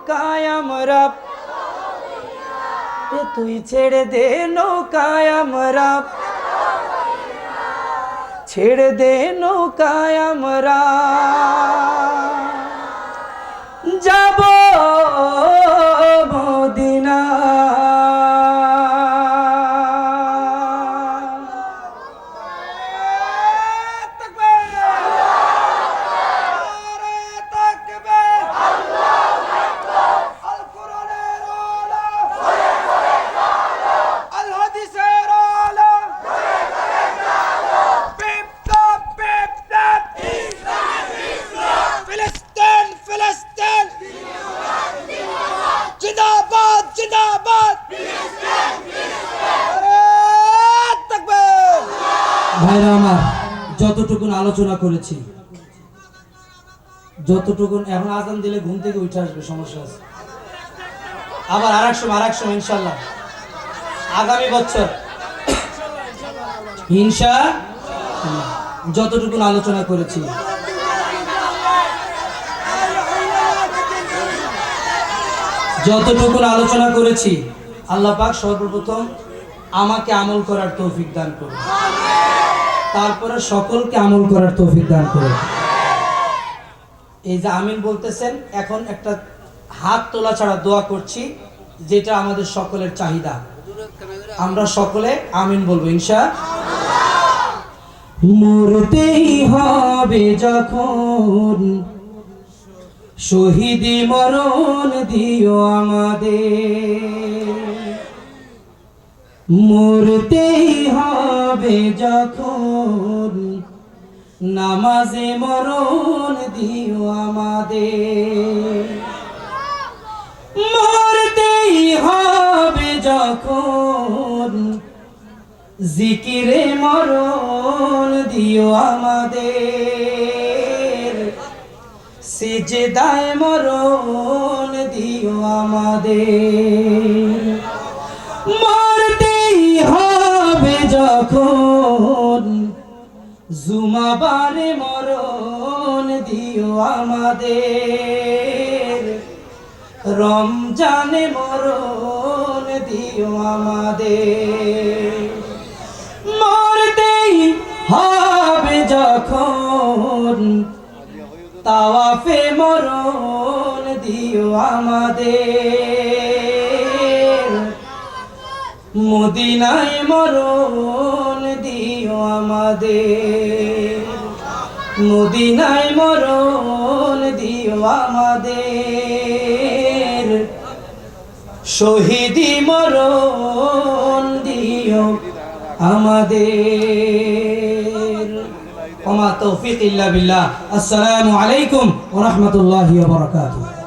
নৌকায় আমরা। তুই ছেড়ে দে নৌকায় আমরা। ছেড়ে দে নৌকায় আমরা। ভাইরা আমার, যতটুকুন আলোচনা করেছি, যতটুকুন এখন আজান দিলে ঘুম থেকে উঠে আসবে, সমস্যা আছে। আবার আর এক সময় আর এক সময়, ইনশাল্লাহ। আগামী বছর হিংসা যতটুকুন আলোচনা করেছি, যতটুকুন আলোচনা করেছি, আল্লাহ পাক সর্বপ্রথম আমাকে আমল করার তৌফিক দান করুন। তারপরে সকলকে আমল করার তৌফিক দান করুন। এই যে আমিন বলতেছেন, এখন একটা হাত তোলা ছাড়া দোয়া করছি, যেটা আমাদের সকলের চাহিদা। আমরা সকলে আমিন বলব, ইনশা। মরতেই হবে যখন শহীদি মরণ দিও আমাদের। মরতেই হবে যখন নামাজে মরণ দিও আমাদের। মরতেই হবে যখন জিকিরে মরণ দিও আমাদের। সিজদায় মরণ দিও আমাদের। যখন জুমাবারে মরণ দিও আমাদের, রমজানে মরণ দিও আমাদের। মরতেই হবে যখন তাওয়াফে মরণ দিও আমাদের। মদিনায় মরণ দিও আমাদের। মদিনায় মরণ দিও আমাদের। শহীদি মরণ দিও আমাদের। ওমা তৌফিক ইল্লা বিল্লাহ। আসসালামু আলাইকুম ওয়া রাহমাতুল্লাহি ওয়া বারাকাতুহু।